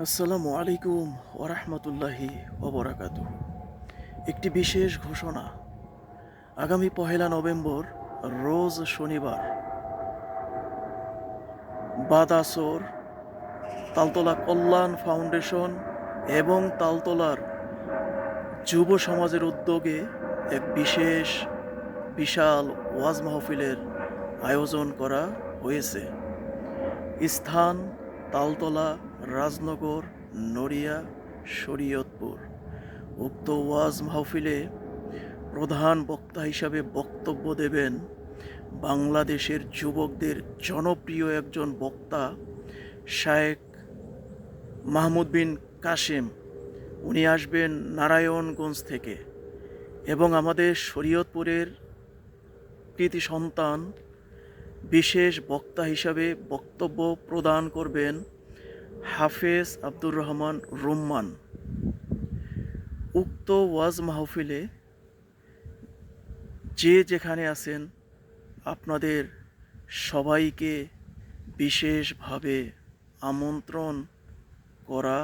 আসসালামু আলাইকুম ওরহমতুল্লাহি ওবরাকাত একটি বিশেষ ঘোষণা। আগামী পহেলা নভেম্বর, রোজ শনিবার, বাদাসর, তালতলা কল্যাণ ফাউন্ডেশন এবং তালতলার যুব সমাজের উদ্যোগে এক বিশেষ, বিশাল ওয়াজ মাহফিলের আয়োজন করা হয়েছে। স্থান তালতলা রাজনগর, নড়িয়া, শরীয়তপুর। উক্ত ওয়াজ মাহফিলে প্রধান বক্তা হিসাবে বক্তব্য দেবেন বাংলাদেশের যুবকদের জনপ্রিয় একজন বক্তা শায়েক মাহমুদ বিন কাশেম উনি আসবেন নারায়ণগঞ্জ থেকে এবং আমাদের শরীয়তপুরের কৃতি সন্তান, বিশেষ বক্তা হিসাবে বক্তব্য প্রদান করবেন হাফেজ আব্দুর রহমান রুম্মান। উক্ত ওয়াজ মাহফিলে যে যেখানে আছেন, আপনাদের সবাইকে বিশেষভাবে আমন্ত্রণ করা